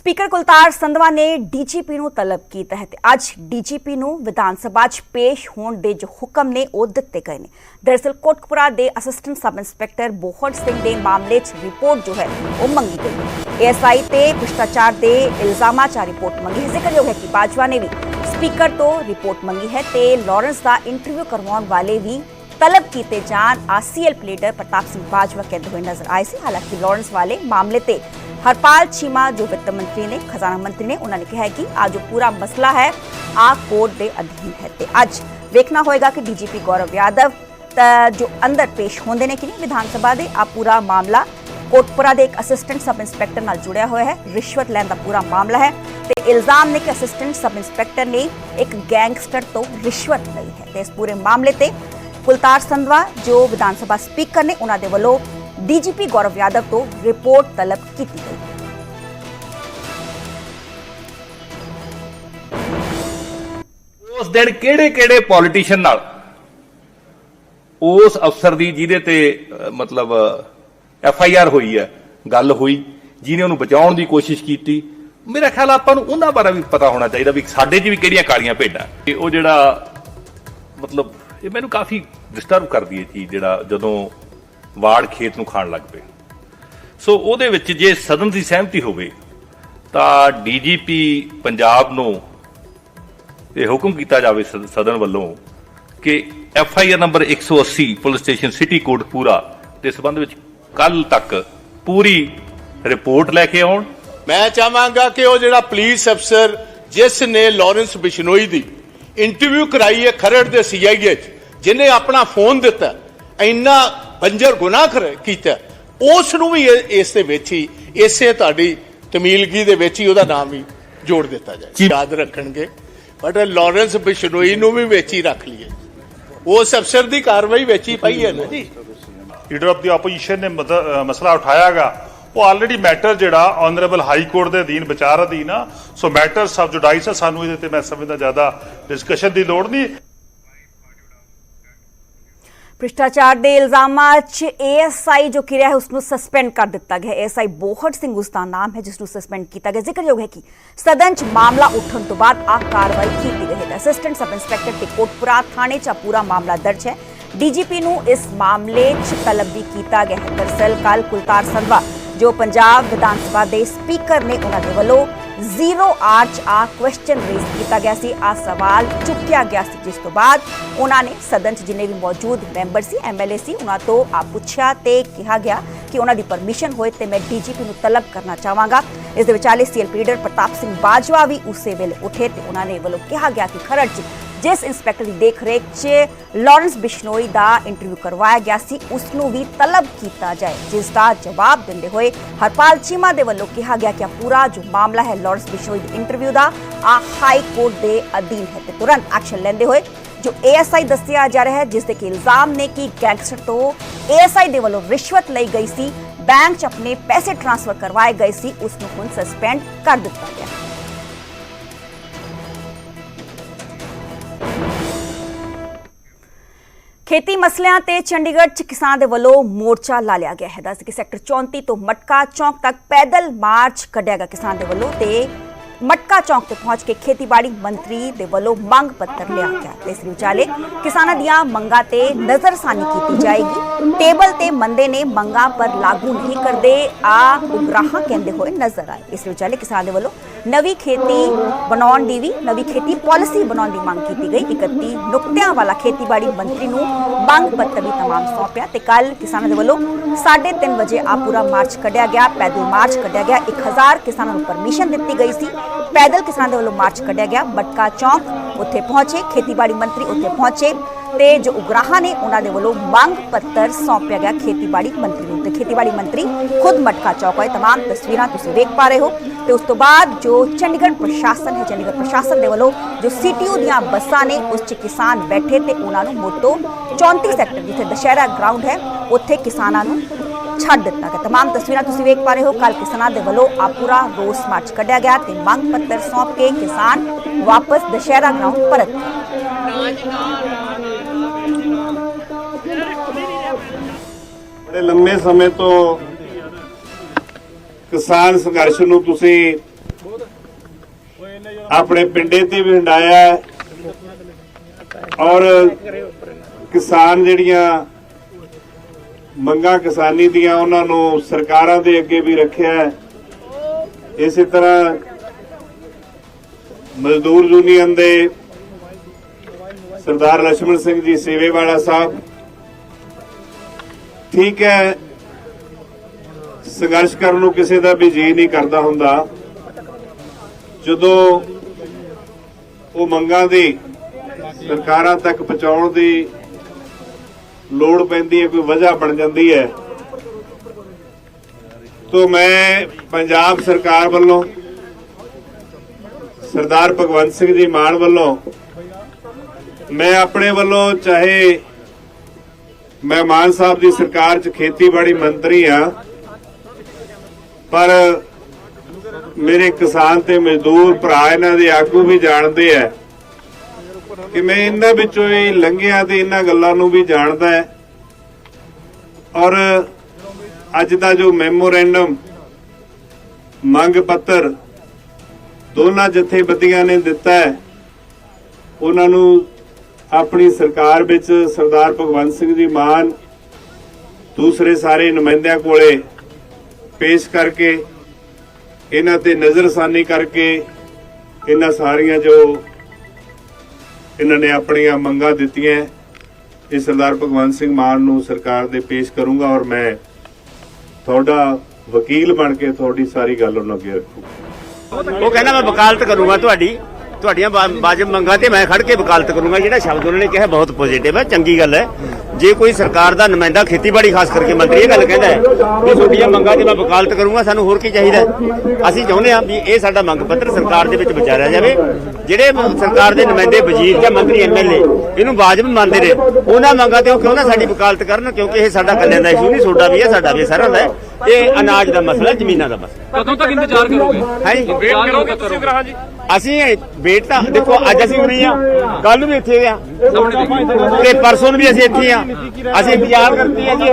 Speaker Kultar Sandhwan ਨੇ DGP ਨੂੰ ਤਲਬ ਕੀਤਾ ਹੈ ਤੇ ਅੱਜ ਡੀਜੀਪੀ ਨੂੰ ਵਿਧਾਨ ਸਭਾ 'ਚ ਪੇਸ਼ ਹੋਣ ਦੇ ਜੋ ਹੁਕਮ ਨੇ ਉਹ ਦਿੱਤੇ ਗਏ ਨੇ। ਦਰਅਸਲ ਕੋਟਕਪੁਰਾ ਦੇ assistant sub inspector Bohar Singh ਦੇ ਮਾਮਲੇ 'ਚ ਰਿਪੋਰਟ ਜੋ ਹੈ, ਉਹ ਮੰਗੀ ਗਈ ਹੈ। ਤੇ ਭ੍ਰਿਸ਼ਟਾਚਾਰ ਦੇ ਇਲਜ਼ਾਮਾਂ 'ਚ ਰਿਪੋਰਟ ਮੰਗੀ ਜ਼ਿਕਰਯੋਗ ਹੈ ਕਿ ਬਾਜਵਾ ਨੇ ਵੀ ਸਪੀਕਰ ਤੋਂ ਰਿਪੋਰਟ ਮੰਗੀ ਹੈ ਤੇ ਲਾਰੈਂਸ ਦਾ ਇੰਟਰਵਿਊ ਕਰਵਾਉਣ ਵਾਲੇ ਵੀ ਤਲਬ ਕੀਤੇ ਜਾਣ ਆਸੀਐਲ ਪਲੇਡਰ ਪ੍ਰਤਾਪ ਸਿੰਘ ਬਾਜਵਾ ਕਹਿੰਦੇ ਹੋਏ ਨਜ਼ਰ ਆਏ ਸੀ ਹਾਲਾਂਕਿ ਲਾਰੈਂਸ ਵਾਲੇ ਮਾਮਲੇ ਤੇ ਹਰਪਾਲ ਚੀਮਾ ਜੋ ਵਿੱਤ ਮੰਤਰੀ ਨੇ ਖਜ਼ਾਨਾ ਮੰਤਰੀ ਨੇ ਉਹਨਾਂ ਨੇ ਕਿਹਾ ਕਿ ਆ ਜੋ ਪੂਰਾ ਮਸਲਾ ਹੈ ਆ ਕੋਰਟ ਦੇ ਅਧੀਨ ਹੈ ਤੇ ਅੱਜ ਵੇਖਣਾ ਹੋਏਗਾ ਕਿ ਡੀਜੀਪੀ ਗੌਰਵ ਯਾਦਵ ਜੋ ਅੰਦਰ ਪੇਸ਼ ਹੁੰਦੇ ਨੇ ਕਿ ਨਹੀਂ ਵਿਧਾਨ ਸਭਾ ਦੇ ਆ ਪੂਰਾ ਮਾਮਲਾ ਕੋਟਪੁਰਾ ਦੇ ਇੱਕ ਅਸਿਸਟੈਂਟ ਸਬ ਇੰਸਪੈਕਟਰ ਨਾਲ ਜੁੜਿਆ ਹੋਇਆ ਹੈ ਰਿਸ਼ਵਤ ਲੈਣ ਦਾ ਪੂਰਾ ਮਾਮਲਾ ਹੈ ਤੇ ਇਲਜ਼ਾਮ ਨੇ ਕਿ ਅਸਿਸਟੈਂਟ ਸਬ ਇੰਸਪੈਕਟਰ ਨੇ ਇੱਕ ਗੈਂਗਸਟਰ ਤੋਂ ਰਿਸ਼ਵਤ ਲਈ ਹੈ ਤੇ ਇਸ ਪੂਰੇ ਮਾਮਲੇ ਤੇ ਕੁਲਤਾਰ ਸੰਧਵਾ, ਜੋ ਵਿਧਾਨ ਸਭਾ ਸਪੀਕਰ ਨੇ ਉਹਨਾਂ ਦੇ ਵੱਲੋਂ ਡੀਜੀਪੀ ਗੌਰਵ ਯਾਦਵ ਤੋਂ ਰਿਪੋਰਟ ਤਲਬ ਕੀਤੀ ਗਈ। ਉਸ ਦਿਨ ਕਿਹੜੇ ਕਿਹੜੇ ਪੋਲੀਟੀਸ਼ੀਅਨ ਨਾਲ? ਉਸ ਅਫਸਰ ਦੀ ਜਿਹਦੇ ਤੇ ਮਤਲਬ ਐਫ ਆਈ ਆਰ ਹੋਈ ਹੈ, ਗੱਲ ਹੋਈ, ਜਿਹਨੇ ਉਹਨੂੰ ਬਚਾਉਣ ਦੀ ਕੋਸ਼ਿਸ਼ ਕੀਤੀ। ਮੇਰਾ ਖਿਆਲ ਆਪਾਂ ਨੂੰ ਉਹਨਾਂ ਬਾਰੇ ਵੀ ਪਤਾ ਹੋਣਾ ਚਾਹੀਦਾ ਵੀ ਸਾਡੇ 'ਚ ਵੀ ਕਿਹੜੀਆਂ ਕਾਲੀਆਂ ਭੇਡਾਂ। ਤੇ ਉਹ ਜਿਹੜਾ, ਮਤਲਬ, ਇਹ ਮੈਨੂੰ ਕਾਫੀ ਡਿਸਟਰਬ ਕਰਦੀ ਹੈ ਚੀਜ਼ ਜਿਹੜਾ ਜਦੋਂ ਵਾੜ ਖੇਤ ਨੂੰ ਖਾਣ ਲੱਗ ਪਏ। ਸੋ ਉਹਦੇ ਵਿੱਚ ਜੇ ਸਦਨ ਦੀ ਸਹਿਮਤੀ ਹੋਵੇ, ਤਾਂ ਡੀਜੀਪੀ ਪੰਜਾਬ ਨੂੰ ਇਹ ਹੁਕਮ ਕੀਤਾ ਜਾਵੇ ਸਦ- ਸਦਨ ਵੱਲੋਂ ਕਿ F I R number 180 police station city code ਪੂਰਾ ਦੇ ਸਬੰਧ ਵਿੱਚ ਕੱਲ ਤੱਕ ਪੂਰੀ ਰਿਪੋਰਟ ਲੈ ਕੇ ਆਉਣ। ਮੈਂ ਚਾਹਾਂਗਾ ਕਿ ਉਹ ਜਿਹੜਾ ਪੁਲਿਸ ਅਫਸਰ ਜਿਸ ਨੇ ਲਾਰੈਂਸ ਬਿਸ਼ਨੋਈ ਦੀ ਇੰਟਰਵਿਊ ਕਰਾਈ ਹੈ ਖਰੜ ਦੇ ਸੀਆਈਏ ਚ ਜਿਨੇ ਆਪਣਾ ਫੋਨ ਦਿੱਤਾ ਇੰਨਾ ਬੰਜਰ ਗੁਨਾਹ ਕਰ- ਕੀਤਾ। ਉਸ ਨੂੰ ਵੀ ਇਸ ਦੇ ਵਿੱਚ ਹੀ ਇਸੇ ਤੁਹਾਡੀ ਤਮੀਲਗੀ ਦੇ ਵਿੱਚ ਹੀ ਉਹਦਾ ਨਾਮ ਵੀ ਜੋੜ ਦਿੱਤਾ ਜਾਏ। ਯਾਦ ਰੱਖਣਗੇ। ਬਟ ਲਾਰੈਂਸ ਬਿਸ਼ਨੋਈ ਨੂੰ ਵੀ ਵਿੱਚ ਹੀ ਰੱਖ ਲਈਏ। ਉਸ ਅਫਸਰ ਦੀ ਕਾਰਵਾਈ ਵਿੱਚ ਹੀ ਪਈ ਹੈ ਨਾ ਜੀ। ਲੀਡਰ ਆਫ ਦੀ ਆਪੋਜੀਸ਼ਨ ਨੇ ਮਸਲਾ ਉਠਾਇਆਗਾ। ਉਹ ਆਲਰੇਡੀ ਮੈਟਰ ਜਿਹੜਾ ਆਨਰੇਬਲ ਹਾਈ ਕੋਰਟ ਦੇ ਅਧੀਨ ਵਿਚਾਰ ਅਧੀਨ ਆ। ਸੋ ਮੈਟਰ ਸਬ ਜੁਡਾਈਸ ਸਾਨੂੰ ਇਹਦੇ ਤੇ ਮੈਂ ਸਮਝਦਾ ਜ਼ਿਆਦਾ ਡਿਸਕਸ਼ਨ ਦੀ ਲੋੜ ਨਹੀਂ। ਭ੍ਰਿਸ਼ਟਾਚਾਰ ਦੇ ਇਲਜ਼ਾਮਾਂ 'ਚ ਏਐਸਆਈ ਜੋ ਕਿਰਿਆ ਹੈ ਉਸ ਨੂੰ ਸਸਪੈਂਡ ਕਰ ਦਿੱਤਾ ਗਿਆ ਏਐਸਆਈ ਬੋਹੜ ਸਿੰਘ ਉਸ ਦਾ ਨਾਮ ਹੈ ਜਿਸ ਨੂੰ ਸਸਪੈਂਡ ਕੀਤਾ ਗਿਆ। ਜ਼ਿਕਰਯੋਗ ਹੈ ਕਿ ਸਦਨ 'ਚ ਮਾਮਲਾ ਉੱਠਣ ਤੋਂ ਬਾਅਦ ਆ ਕਾਰਵਾਈ ਕੀਤੀ ਗਈ ਹੈ। ਅਸਿਸਟੈਂਟ ਸਬ ਇੰਸਪੈਕਟਰ ਤੇ ਕੋਟਪੁਰਾ ਥਾਣੇ 'ਚ ਪੂਰਾ ਮਾਮਲਾ ਦਰਜ ਹੈ। ਡੀਜੀਪੀ ਨੂੰ ਇਸ ਮਾਮਲੇ 'ਚ ਤਲਬ ਵੀ ਕੀਤਾ ਗਿਆ ਹੈ। ਦਰਸਲ ਕੱਲ ਕੁਲਤਾਰ ਸੰਧਵਾ, ਜੋ ਪੰਜਾਬ ਵਿਧਾਨ ਸਭਾ ਦੇ ਸਪੀਕਰ ਨੇ, ਉਹਨਾਂ ਦੇ ਵੱਲੋਂ ਜ਼ੀਰੋ ਆਰਚ ਆ ਕੁਐਸਚਨ ਰੇਜ਼ ਕੀਤਾ ਗਿਆ ਸੀ। ਆ ਸਵਾਲ ਚੁੱਕਿਆ ਗਿਆ ਸੀ ਜਿਸ ਤੋਂ ਬਾਅਦ ਉਹਨਾਂ ਨੇ ਸਦਨ 'ਚ ਜਿੰਨੇ ਵੀ ਮੌਜੂਦ ਮੈਂਬਰ ਸੀ ਐਮਐਲਏ ਸੀ, ਉਹਨਾਂ ਤੋਂ ਆ ਪੁੱਛਿਆ ਤੇ ਕਿਹਾ ਗਿਆ ਕਿ ਉਹਨਾਂ ਦੀ ਪਰਮਿਸ਼ਨ ਹੋਏ ਤੇ ਮੈਂ ਡੀਜੀਪੀ ਨੂੰ ਤਲਬ ਕਰਨਾ ਚਾਹਾਂਗਾ। ਇਸ ਦੇ ਵਿਚਾਲੇ ਸੀਐਲਪੀ ਲੀਡਰ ਪ੍ਰਤਾਪ ਸਿੰਘ ਬਾਜਵਾ ਵੀ ਉਸੇ ਵੇਲੇ ਉੱਠੇ ਤੇ ਉਹਨਾਂ ਨੇ ਵੱਲੋਂ ਕਿਹਾ ਗਿਆ ਕਿ ਖਰੜ 'ਚ ਜਿਸ ਇੰਸਪੈਕਟਰ ਦੀ ਦੇਖਰੇਖ 'ਚ ਲਾਰੈਂਸ ਬਿਸ਼ਨੋਈ ਦਾ ਇੰਟਰਵਿਊ ਕਰਵਾਇਆ ਗਿਆ ਸੀ, ਉਸ ਨੂੰ ਵੀ ਤਲਬ ਕੀਤਾ ਜਾਏ, ਜਿਸ ਦਾ ਜਵਾਬ ਦਿੰਦੇ ਹੋਏ ਹਰਪਾਲ ਚੀਮਾ ਦੇ ਵੱਲੋਂ ਕਿਹਾ ਗਿਆ ਕਿ ਪੂਰਾ ਜੋ ਮਾਮਲਾ ਹੈ ਲਾਰੈਂਸ ਬਿਸ਼ਨੋਈ ਦੇ ਇੰਟਰਵਿਊ ਦਾ, ਆ ਹਾਈ ਕੋਰਟ ਦੇ ਅਧੀਨ ਹੈ ਤੇ ਤੁਰੰਤ ਐਕਸ਼ਨ ਲੈਂਦੇ ਹੋਏ ਜੋ ਏਐਸਆਈ ਦੱਸਿਆ ਜਾ ਰਿਹਾ ਹੈ, ਜਿਸ ਦੇ ਕਿ ਇਲਜ਼ਾਮ ਨੇ ਕਿ ਗੈਂਗਸਟਰ ਤੋਂ ਏਐਸਆਈ ਦੇ ਵੱਲੋਂ ਰਿਸ਼ਵਤ ਲਈ ਗਈ ਸੀ, ਬੈਂਕ 'ਚ ਆਪਣੇ ਪੈਸੇ ਟ੍ਰਾਂਸਫਰ ਕਰਵਾਏ ਗਏ ਸੀ, ਉਸ ਨੂੰ ਹੁਣ ਸਸਪੈਂਡ ਕਰ ਦਿੱਤਾ ਗਿਆ। ਖੇਤੀ ਮਸਲਿਆਂ ਤੇ ਚੰਡੀਗੜ੍ਹ ਚ ਕਿਸਾਨਾਂ ਦੇ ਵੱਲੋਂ ਮੋਰਚਾ ਲਾ ਲਿਆ ਗਿਆ ਹੈ। ਦੱਸ ਕਿ ਸੈਕਟਰ 34 ਤੋਂ ਮਟਕਾ ਚੌਂਕ ਤੱਕ ਪੈਦਲ ਮਾਰਚ ਕੱਢਿਆ ਗਿਆ ਕਿਸਾਨ ਦੇ ਵੱਲੋਂ ਤੇ ਮਟਕਾ ਚੌਂਕ ਤੇ ਪਹੁੰਚ ਕੇ ਖੇਤੀਬਾੜੀ ਮੰਤਰੀ ਦੇ ਵੱਲੋਂ ਮੰਗ ਪੱਤਰ ਲਿਆ ਗਿਆ। ਤੇ ਇਸ ਵਿਚਾਲੇ ਕਿਸਾਨਾਂ ਦੀਆਂ ਮੰਗਾਂ ਤੇ ਨਜ਼ਰਸਾਨੀ ਕੀਤੀ ਜਾਏਗੀ। ਟੇਬਲ ਤੇ ਮੰਦੇ ਨੇ ਮੰਗਾਂ ਪਰ ਲਾਗੂ ਨਹੀਂ ਕਰਦੇ, ਆ ਉਗਰਾਹਾਂ ਕਹਿੰਦੇ ਹੋਏ ਨਜ਼ਰ ਆਏ। ਇਸ ਵਿਚਾਲੇ ਕਿਸਾਨ ਦੇ ਵੱਲੋਂ ਨਵੀਂ ਖੇਤੀ ਬਣਾਉਣ ਦੀ ਵੀ ਨਵੀਂ ਖੇਤੀ ਪਾਲਿਸੀ ਬਣਾਉਣ ਦੀ ਮੰਗ ਕੀਤੀ ਗਈ 31 ਨੁਕਤਿਆਂ ਵਾਲਾ ਖੇਤੀਬਾੜੀ ਮੰਤਰੀ ਨੂੰ ਮੰਗ ਪੱਤਰ ਵੀ ਤਮਾਮ ਸੌਂਪਿਆ ਤੇ ਕੱਲ ਕਿਸਾਨਾਂ ਦੇ ਵੱਲੋਂ 3:30 ਵਜੇ ਆ ਪੂਰਾ ਮਾਰਚ ਕੱਢਿਆ ਗਿਆ ਪੈਦਲ ਮਾਰਚ ਕੱਢਿਆ ਗਿਆ 1000 ਕਿਸਾਨਾਂ ਨੂੰ ਪਰਮਿਸ਼ਨ ਦਿੱਤੀ ਗਈ ਸੀ ਪੈਦਲ ਕਿਸਾਨਾਂ ਦੇ ਵੱਲੋਂ ਮਾਰਚ ਕੱਢਿਆ ਗਿਆ ਮਟਕਾ ਚੌਂਕ ਉੱਥੇ ਪਹੁੰਚੇ ਖੇਤੀਬਾੜੀ ਮੰਤਰੀ ਉੱਥੇ ਪਹੁੰਚੇ ਤੇ ਜੋ ਉਗਰਾਹਾਂ ਨੇ ਉਹਨਾਂ ਦੇ ਵੱਲੋਂ ਮੰਗ ਪੱਤਰ ਸੌਂਪਿਆ ਗਿਆ ਖੇਤੀਬਾੜੀ ਮੰਤਰੀ ਨੂੰ ਤੇ ਖੇਤੀਬਾੜੀ ਮੰਤਰੀ ਖੁਦ ਮਟਕਾ ਚੌਕ ਆਏ तमाम ਤਸਵੀਰਾਂ ਤੁਸੀਂ ਵੇਖ ਪਾ ਰਹੇ ਹੋ ਤੇ ਉਸ ਤੋਂ ਬਾਅਦ ਜੋ ਚੰਡੀਗੜ੍ਹ ਪ੍ਰਸ਼ਾਸਨ ਹੈ ਚੰਡੀਗੜ੍ਹ ਪ੍ਰਸ਼ਾਸਨ ਦੇ ਵੱਲੋਂ ਜੋ ਸੀਟੀਯੂ ਦੀਆਂ ਬੱਸਾਂ ਨੇ ਉਸ 'ਚ ਕਿਸਾਨ ਬੈਠੇ ਤੇ ਉਹਨਾਂ ਨੂੰ ਮੋਟੋ 34 ਸੈਕਟਰ ਜਿੱਥੇ ਦਸ਼ਹਿਰਾ ਗਰਾਊਂਡ ਹੈ ਉੱਥੇ ਕਿਸਾਨਾਂ ਨੂੰ ਛੱਡ ਦਿੱਤਾ ਗਿਆ तमाम ਤਸਵੀਰਾਂ ਤੁਸੀਂ ਵੇਖ ਪਾ ਰਹੇ ਹੋ ਕੱਲ ਕਿਸਾਨਾਂ ਦੇ ਵੱਲੋਂ ਆ ਪੂਰਾ ਰੋਸ ਮਾਰਚ ਕੱਢਿਆ ਗਿਆ ਤੇ ਮੰਗ ਪੱਤਰ ਸੌਂਪ ਕੇ ਕਿਸਾਨ ਵਾਪਸ ਦਸ਼ਹਿਰਾ ਗਰਾਊਂਡ ਪਰਤ ਗਏ ਬੜੇ ਲੰਮੇ ਸਮੇਂ ਤੋਂ ਕਿਸਾਨ ਸੰਘਰਸ਼ ਨੂੰ ਤੁਸੀਂ ਆਪਣੇ ਪਿੰਡੇ ਤੇ ਵੀ ਹੰਡਾਇਆ ਔਰ ਕਿਸਾਨ ਜਿਹੜੀਆਂ ਮੰਗਾਂ ਕਿਸਾਨੀ ਦੀਆਂ ਉਹਨਾਂ ਨੂੰ ਸਰਕਾਰਾਂ ਦੇ ਅੱਗੇ ਵੀ ਰੱਖਿਆ ਇਸੇ ਤਰ੍ਹਾਂ ਮਜ਼ਦੂਰ ਯੂਨੀਅਨ ਦੇ ਸਰਦਾਰ ਲక్ష్మణ ਸਿੰਘ ਜੀ ਸੇਵੇ ਵਾਲਾ ਸਾਹਿਬ, ਠੀਕ ਹੈ ਸੰਘਰਸ਼ ਕਰਨ ਨੂੰ ਕਿਸੇ ਦਾ ਵੀ ਜੀ ਨਹੀਂ ਕਰਦਾ ਹੁੰਦਾ। ਜਦੋਂ ਉਹ ਮੰਗਾਂ ਦੀ ਸਰਕਾਰਾਂ ਤੱਕ ਪਹੁੰਚਾਉਣ ਦੀ ਲੋੜ ਪੈਂਦੀ ਹੈ, ਕੋਈ ਵਜ੍ਹਾ ਬਣ ਜਾਂਦੀ ਹੈ। ਤੋਂ ਮੈਂ ਪੰਜਾਬ ਸਰਕਾਰ ਵੱਲੋਂ, ਸਰਦਾਰ ਭਗਵੰਤ ਸਿੰਘ ਜੀ ਮਾਨ ਵੱਲੋਂ, ਮੈਂ ਆਪਣੇ ਵੱਲੋਂ ਚਾਹੇ ਮੈਂ ਮਾਨ ਸਾਹਿਬ ਦੀ ਸਰਕਾਰ 'ਚ ਖੇਤੀਬਾੜੀ ਮੰਤਰੀ ਆ ਪਰ ਮੇਰੇ ਕਿਸਾਨ ਤੇ ਮਜ਼ਦੂਰ ਭਰਾ ਇਹਨਾਂ ਦੇ ਆਗੂ ਵੀ ਜਾਣਦੇ ਆ ਕਿ ਮੈਂ ਇਹਨਾਂ ਵਿੱਚੋਂ ਹੀ ਲੰਘਿਆ ਤੇ ਇਹਨਾਂ ਗੱਲਾਂ ਨੂੰ ਵੀ ਜਾਣਦਾ ਹੈ। ਔਰ ਅੱਜ ਦਾ ਜੋ ਮੈਮੋਰੈਂਡਮ, ਮੰਗ ਪੱਤਰ ਦੋਨਾਂ ਜਥੇਬੰਦੀਆਂ ਨੇ ਦਿੱਤਾ ਹੈ, ਉਹਨਾਂ ਨੂੰ ਆਪਣੀ ਸਰਕਾਰ ਵਿੱਚ ਸਰਦਾਰ ਭਗਵੰਤ ਸਿੰਘ ਜੀ ਮਾਨ, ਦੂਸਰੇ ਸਾਰੇ ਨੁਮਾਇੰਦਿਆਂ ਕੋਲੇ ਪੇਸ਼ ਕਰਕੇ, ਇਹਨਾਂ ਤੇ ਨਜ਼ਰਸਾਨੀ ਕਰਕੇ, ਇਹਨਾਂ ਸਾਰੀਆਂ ਜੋ ਇਹਨਾਂ ਨੇ ਆਪਣੀਆਂ ਮੰਗਾਂ ਦਿੱਤੀਆਂ, ਇਹ ਸਰਦਾਰ ਭਗਵੰਤ ਸਿੰਘ ਮਾਨ ਨੂੰ ਸਰਕਾਰ ਦੇ ਪੇਸ਼ ਕਰੂੰਗਾ ਔਰ ਮੈਂ ਤੁਹਾਡਾ ਵਕੀਲ ਬਣ ਕੇ ਤੁਹਾਡੀ ਸਾਰੀ ਗੱਲ ਉਹਨਾਂ ਅੱਗੇ ਰੱਖੂਗਾ। ਉਹ ਕਹਿੰਦਾ ਮੈਂ ਵਕਾਲਤ ਕਰੂੰਗਾ ਤੁਹਾਡੀ। ਤੁਹਾਡੀਆਂ ਵਾਜਬ ਮੰਗਾਂ ਤੇ ਮੈਂ ਖੜ ਕੇ ਵਕਾਲਤ ਕਰੂੰਗਾ। ਜਿਹੜਾ ਸ਼ਬਦ ਉਹਨਾਂ ਨੇ ਕਿਹਾ ਬਹੁਤ ਪੋਜ਼ਿਟਿਵ ਹੈ ਚੰਗੀ ਗੱਲ ਹੈ। ਜੇ ਕੋਈ ਸਰਕਾਰ ਦਾ ਨੁਮਾਇੰਦਾ ਖੇਤੀਬਾੜੀ ਖਾਸ ਕਰਕੇ ਮੰਤਰੀ ਇਹ ਗੱਲ ਕਹਿੰਦਾ ਹੈ ਕਿ ਤੁਹਾਡੀਆਂ ਮੰਗਾਂ ਤੇ ਮੈਂ ਵਕਾਲਤ ਕਰੂੰਗਾ ਸਾਨੂੰ ਹੋਰ ਕੀ ਚਾਹੀਦਾ? ਅਸੀਂ ਚਾਹੁੰਦੇ ਹਾਂ ਵੀ ਇਹ ਸਾਡਾ ਮੰਗ ਪੱਤਰ ਸਰਕਾਰ ਦੇ ਵਿੱਚ ਵਿਚਾਰਿਆ ਜਾਵੇ। ਜਿਹੜੇ ਸਰਕਾਰ ਦੇ ਨੁਮਾਇੰਦੇ ਵਜ਼ੀਰ ਜਾਂ ਮੰਤਰੀ ਐਮਐਲਏ ਇਹਨੂੰ ਵਾਜਬ ਮੰਨਦੇ ਨੇ ਉਹਨਾਂ ਮੰਗਾਂ ਤੇ ਉਹ ਕਿਉਂ ਨਾ ਸਾਡੀ ਵਕਾਲਤ ਕਰਨ? ਕਿਉਂਕਿ ਇਹ ਸਾਡਾ ਕੱਲਿਆਂ ਦਾ ਇਸ਼ੂ ਨਹੀਂ ਤੁਹਾਡਾ ਵੀ ਹੈ ਸਾਡਾ ਵੀ ਸਾਰਿਆਂ ਦਾ ਇਹ ਅਨਾਜ ਦਾ ਮਸਲਾ ਜ਼ਮੀਨਾਂ ਦਾ ਮਸਲਾ ਕਦੋਂ ਤੱਕ ਇੰਤਜ਼ਾਰ ਕਰੋਗੇ? ਹੈ ਜੀ? ਵੇਟ ਕਰੋਗੇ ਤੁਸੀਂ ਗ੍ਰਾਹ ਜੀ? ਅਸੀਂ ਵੇਟ ਤਾਂ ਦੇਖੋ, ਅੱਜ ਅਸੀਂ ਉਰੇ ਆ। ਕੱਲ ਨੂੰ ਵੀ ਇੱਥੇ ਆ। ਤੇ ਪਰਸੋਂ ਵੀ ਅਸੀਂ ਇੱਥੇ ਆ। ਅਸੀਂ ਇੰਤਜ਼ਾਰ ਕਰਦੇ ਆ ਜੀ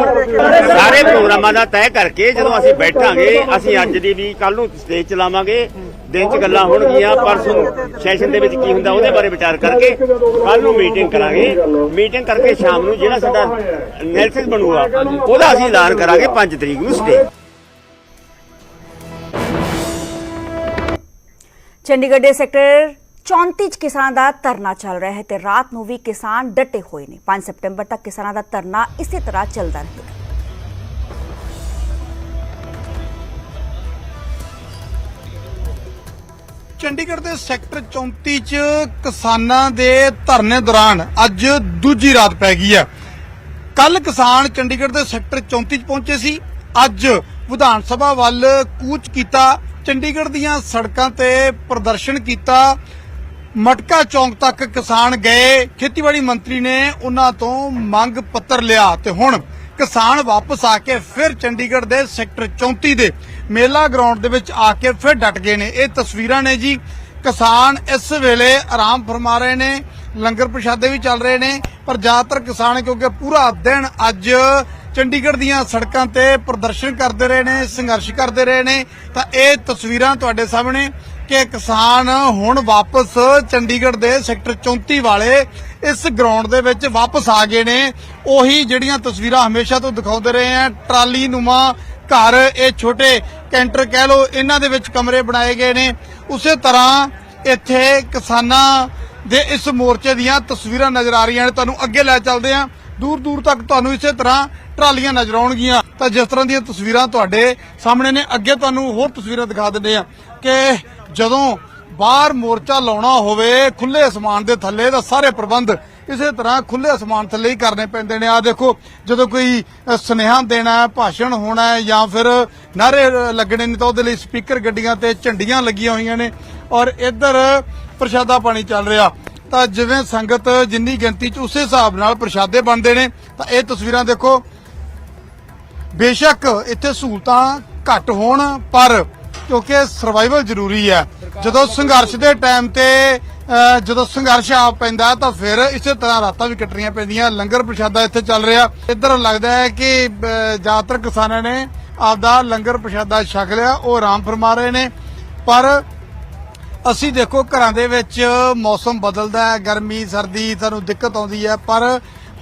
ਸਾਰੇ ਪ੍ਰੋਗਰਾਮਾਂ ਦਾ ਤੈਅ ਕਰਕੇ ਜਦੋਂ ਅਸੀਂ ਬੈਠਾਂਗੇ, ਅਸੀਂ ਅੱਜ ਦੀ ਵੀ ਕੱਲ ਨੂੰ ਸਟੇਜ ਚਲਾਵਾਂਗੇ। ਦਿਨ ਚ ਗੱਲਾਂ ਹੋਣਗੀਆਂ। ਪਰਸੋਂ ਸੈਸ਼ਨ ਦੇ ਵਿੱਚ ਕੀ ਹੁੰਦਾ, ਉਹਦੇ ਬਾਰੇ ਵਿਚਾਰ ਕਰਕੇ ਕੱਲ ਨੂੰ ਮੀਟਿੰਗ ਕਰਾਂਗੇ। ਮੀਟਿੰਗ ਕਰਕੇ ਸ਼ਾਮ ਨੂੰ ਜਿਹੜਾ ਸਾਡਾ ਨੈਲਸਿਸ ਬਣੂਗਾ, ਉਹਦਾ ਅਸੀਂ ਐਲਾਨ ਕਰਾਂਗੇ 5 ਤਰੀਕ ਨੂੰ ਸਟੇਜ ਚੰਡੀਗੜ੍ਹ ਦੇ ਸੈਕਟਰ 34 ਚ ਕਿਸਾਨਾਂ ਦਾ ਧਰਨਾ ਚੱਲ ਰਿਹਾ ਹੈ ਤੇ ਰਾਤ ਨੂੰ ਵੀ ਕਿਸਾਨ ਡਟੇ ਹੋਏ ਨੇ। 5 ਸਤੰਬਰ ਤੱਕ ਕਿਸਾਨਾਂ ਦਾ ਧਰਨਾ ਇਸੇ ਤਰ੍ਹਾਂ ਚੱਲਦਾ ਰਹੇਗਾ ਚੰਡੀਗੜ੍ਹ ਦੇ ਸੈਕਟਰ 34 ਚ ਕਿਸਾਨਾਂ ਦੇ ਧਰਨੇ ਦੌਰਾਨ ਅੱਜ ਦੂਜੀ ਰਾਤ ਪੈ ਗਈ ਹੈ। ਕੱਲ ਕਿਸਾਨ ਚੰਡੀਗੜ੍ਹ ਦੇ ਸੈਕਟਰ 34 ਚ ਪਹੁੰਚੇ ਸੀ। ਅੱਜ ਵਿਧਾਨ ਸਭਾ ਵੱਲ ਕੂਚ ਕੀਤਾ ਚੰਡੀਗੜ੍ਹ ਦੀਆਂ ਸੜਕਾਂ ਤੇ ਪ੍ਰਦਰਸ਼ਨ ਕੀਤਾ, ਮਟਕਾ ਚੌਂਕ ਤੱਕ ਕਿਸਾਨ ਗਏ, ਖੇਤੀਬਾੜੀ ਮੰਤਰੀ ਨੇ ਉਹਨਾਂ ਤੋਂ ਮੰਗ ਪੱਤਰ ਲਿਆ ਤੇ ਹੁਣ ਕਿਸਾਨ ਵਾਪਸ ਆ ਕੇ ਫਿਰ ਚੰਡੀਗੜ੍ਹ ਦੇ ਸੈਕਟਰ 34 ਦੇ ਮੇਲਾ ਗਰਾਊਂਡ ਦੇ ਵਿੱਚ ਆ ਕੇ ਫਿਰ ਡਟ ਗਏ ਨੇ। ਇਹ ਤਸਵੀਰਾਂ ਨੇ ਜੀ। ਕਿਸਾਨ ਇਸ ਵੇਲੇ ਆਰਾਮ ਫਰਮਾ ਰਹੇ ਨੇ, ਲੰਗਰ ਪ੍ਰਸ਼ਾਦੇ ਵੀ ਚੱਲ ਰਹੇ ਨੇ, ਪਰ ਜ਼ਿਆਦਾਤਰ ਕਿਸਾਨ ਕਿਉਂਕਿ ਪੂਰਾ ਦਿਨ ਅੱਜ ਚੰਡੀਗੜ੍ਹ ਦੀਆਂ ਸੜਕਾਂ ਤੇ ਪ੍ਰਦਰਸ਼ਨ ਕਰਦੇ ਰਹੇ ਨੇ, ਸੰਘਰਸ਼ ਕਰਦੇ ਰਹੇ ਨੇ, ਤਾਂ ਇਹ ਤਸਵੀਰਾਂ ਤੁਹਾਡੇ ਸਾਹਮਣੇ ਕਿ ਕਿਸਾਨ ਹੁਣ ਵਾਪਸ ਚੰਡੀਗੜ੍ਹ ਦੇ ਸੈਕਟਰ 34 ਵਾਲੇ ਇਸ ਗਰਾਊਂਡ ਦੇ ਵਿੱਚ ਵਾਪਸ ਆ ਗਏ ਨੇ। ਉਹੀ ਜਿਹੜੀਆਂ ਤਸਵੀਰਾਂ ਹਮੇਸ਼ਾ ਤੋਂ ਦਿਖਾਉਂਦੇ ਰਹੇ ਆ, ਟਰਾਲੀ ਨੂਮਾ ਘਰ, ਇਹ ਛੋਟੇ ਕੈਂਟਰ ਕਹਿ ਲੋ ਇਹਨਾਂ ਦੇ ਵਿੱਚ ਕਮਰੇ ਬਣਾਏ ਗਏ ਨੇ। ਉਸੇ ਤਰ੍ਹਾਂ ਇੱਥੇ ਕਿਸਾਨਾਂ ਦੇ ਇਸ ਮੋਰਚੇ ਦੀਆਂ ਤਸਵੀਰਾਂ ਨਜ਼ਰ ਆ ਰਹੀਆਂ ਨੇ। ਤੁਹਾਨੂੰ ਅੱਗੇ ਲੈ ਚੱਲਦੇ ਆ ਦੂਰ ਦੂਰ ਤੱਕ ਤੁਹਾਨੂੰ ਇਸੇ ਤਰ੍ਹਾਂ ਟਰਾਲੀਆਂ ਨਜ਼ਰ ਆਉਣਗੀਆਂ। ਤਾਂ ਜਿਸ ਤਰ੍ਹਾਂ ਦੀਆਂ ਤਸਵੀਰਾਂ ਤੁਹਾਡੇ ਸਾਹਮਣੇ ਨੇ, ਅੱਗੇ ਤੁਹਾਨੂੰ ਹੋਰ ਤਸਵੀਰਾਂ ਦਿਖਾ ਦਿੰਦੇ ਆ ਕਿ ਜਦੋਂ ਬਾਹਰ ਮੋਰਚਾ ਲਾਉਣਾ ਹੋਵੇ ਖੁੱਲੇ ਅਸਮਾਨ ਦੇ ਥੱਲੇ ਦਾ ਸਾਰੇ ਪ੍ਰਬੰਧ ਇਸੇ ਤਰ੍ਹਾਂ ਖੁੱਲੇ ਅਸਮਾਨ ਥੱਲੇ ਹੀ ਕਰਨੇ ਪੈਂਦੇ ਨੇ। ਆ ਦੇਖੋ, ਜਦੋਂ ਕੋਈ ਸੁਨੇਹਾ ਦੇਣਾ ਹੈ, ਭਾਸ਼ਣ ਹੋਣਾ ਹੈ ਜਾਂ ਫਿਰ ਨਾਰੇ ਲੱਗਣੇ ਨੇ, ਤਾਂ ਉਹਦੇ ਲਈ ਸਪੀਕਰ ਗੱਡੀਆਂ ਤੇ ਝੰਡੀਆਂ ਲੱਗੀਆਂ ਹੋਈਆਂ ਨੇ। ਔਰ ਇੱਧਰ ਪ੍ਰਸ਼ਾਦਾ ਪਾਣੀ ਚੱਲ ਰਿਹਾ। ਤਾਂ ਜਿਵੇਂ ਸੰਗਤ ਜਿੰਨੀ ਗਿਣਤੀ ਚ ਉਸੇ ਹਿਸਾਬ ਨਾਲ ਪ੍ਰਸ਼ਾਦੇ ਬਣਦੇ ਨੇ, ਤਾਂ ਇਹ ਤਸਵੀਰਾਂ ਦੇਖੋ। ਬੇਸ਼ੱਕ ਇੱਥੇ ਸਹੂਲਤਾਂ ਘੱਟ ਹੋਣ, ਪਰ ਕਿਉਂਕਿ ਸਰਵਾਈਵਲ ਜ਼ਰੂਰੀ ਹੈ। ਜਦੋਂ ਸੰਘਰਸ਼ ਦੇ ਟਾਈਮ ਤੇ ਜਦੋਂ ਸੰਘਰਸ਼ ਆ ਪੈਂਦਾ, ਤਾਂ ਫਿਰ ਇਸੇ ਤਰ੍ਹਾਂ ਰਾਤਾਂ ਵੀ ਕੱਟਣੀਆਂ ਪੈਂਦੀਆਂ। ਲੰਗਰ ਪ੍ਰਸ਼ਾਦਾ ਇੱਥੇ ਚੱਲ ਰਿਹਾ। ਇੱਧਰ ਲੱਗਦਾ ਹੈ ਕਿ ਜ਼ਿਆਦਾਤਰ ਕਿਸਾਨਾਂ ਨੇ ਆਪਦਾ ਲੰਗਰ ਪ੍ਰਸ਼ਾਦਾ ਛਕ ਲਿਆ, ਉਹ ਆਰਾਮ ਫਰਮਾ ਰਹੇ ਨੇ। ਪਰ ਅਸੀਂ ਦੇਖੋ ਘਰਾਂ ਦੇ ਵਿੱਚ ਮੌਸਮ ਬਦਲਦਾ ਹੈ ਗਰਮੀ ਸਰਦੀ ਸਾਨੂੰ ਦਿੱਕਤ ਆਉਂਦੀ ਹੈ ਪਰ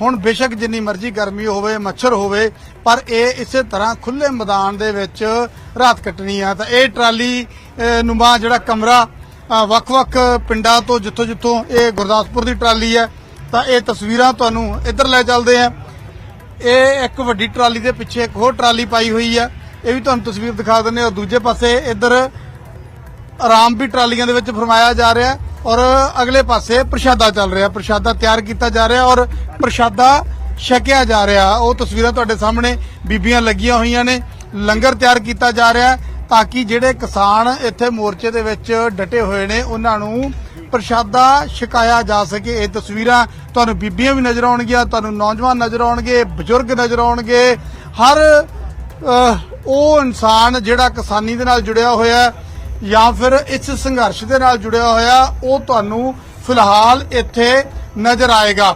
ਹੁਣ ਬੇਸ਼ੱਕ ਜਿੰਨੀ ਮਰਜ਼ੀ ਗਰਮੀ ਹੋਵੇ ਮੱਛਰ ਹੋਵੇ ਪਰ ਇਹ ਇਸੇ ਤਰ੍ਹਾਂ ਖੁੱਲੇ ਮੈਦਾਨ ਦੇ ਵਿੱਚ ਰਾਤ ਕੱਟਣੀ ਆ। ਤਾਂ ਇਹ ਟਰਾਲੀ ਅਹ, ਨੁਮਾ ਜਿਹੜਾ ਕਮਰਾ ਵੱਖ-ਵੱਖ ਪਿੰਡਾਂ ਤੋਂ ਜਿੱਥੋਂ ਜਿੱਥੋਂ ਇਹ ਗੁਰਦਾਸਪੁਰ ਦੀ ਟਰਾਲੀ ਹੈ ਤਾਂ ਇਹ ਤਸਵੀਰਾਂ ਤੁਹਾਨੂੰ ਇੱਧਰ ਲੈ ਚੱਲਦੇ ਆ। ਇਹ ਇੱਕ ਵੱਡੀ ਟਰਾਲੀ ਦੇ ਪਿੱਛੇ ਇੱਕ ਹੋਰ ਟਰਾਲੀ ਪਾਈ ਹੋਈ ਹੈ ਇਹ ਵੀ ਤੁਹਾਨੂੰ ਤਸਵੀਰ ਦਿਖਾ ਦਿੰਦੇ ਹਾਂ। ਦੂਜੇ ਪਾਸੇ ਇੱਧਰ ਆਰਾਮ ਵੀ ਟਰਾਲੀਆਂ ਦੇ ਵਿੱਚ ਫਰਮਾਇਆ ਜਾ ਰਿਹਾ ਹੈ ਔਰ ਅਗਲੇ ਪਾਸੇ ਪ੍ਰਸ਼ਾਦਾ ਚੱਲ ਰਿਹਾ ਪ੍ਰਸ਼ਾਦਾ ਤਿਆਰ ਕੀਤਾ ਜਾ ਰਿਹਾ ਔਰ ਪ੍ਰਸ਼ਾਦਾ ਛਕਿਆ ਜਾ ਰਿਹਾ ਉਹ ਤਸਵੀਰਾਂ ਤੁਹਾਡੇ ਸਾਹਮਣੇ ਬੀਬੀਆਂ ਲੱਗੀਆਂ ਹੋਈਆਂ ਨੇ। ਲੰਗਰ ਤਿਆਰ ਕੀਤਾ ਜਾ ਰਿਹਾ ਤਾਂ ਕਿ ਜਿਹੜੇ ਕਿਸਾਨ ਇੱਥੇ ਮੋਰਚੇ ਦੇ ਵਿੱਚ ਡਟੇ ਹੋਏ ਨੇ, ਉਹਨਾਂ ਨੂੰ ਪ੍ਰਸ਼ਾਦਾ ਛਕਾਇਆ ਜਾ ਸਕੇ। ਇਹ ਤਸਵੀਰਾਂ ਤੁਹਾਨੂੰ ਬੀਬੀਆਂ ਵੀ ਨਜ਼ਰ ਆਉਣਗੀਆਂ, ਤੁਹਾਨੂੰ ਨੌਜਵਾਨ ਨਜ਼ਰ ਆਉਣਗੇ, ਬਜ਼ੁਰਗ ਨਜ਼ਰ ਆਉਣਗੇ। ਹਰ ਉਹ ਇਨਸਾਨ ਜਿਹੜਾ ਕਿਸਾਨੀ ਦੇ ਨਾਲ ਜੁੜਿਆ ਹੋਇਆ ਹੈ ਜਾਂ ਫਿਰ ਇਸ ਸੰਘਰਸ਼ ਦੇ ਨਾਲ ਜੁੜਿਆ ਹੋਇਆ ਉਹ ਤੁਹਾਨੂੰ ਫਿਲਹਾਲ ਇੱਥੇ ਨਜ਼ਰ ਆਏਗਾ।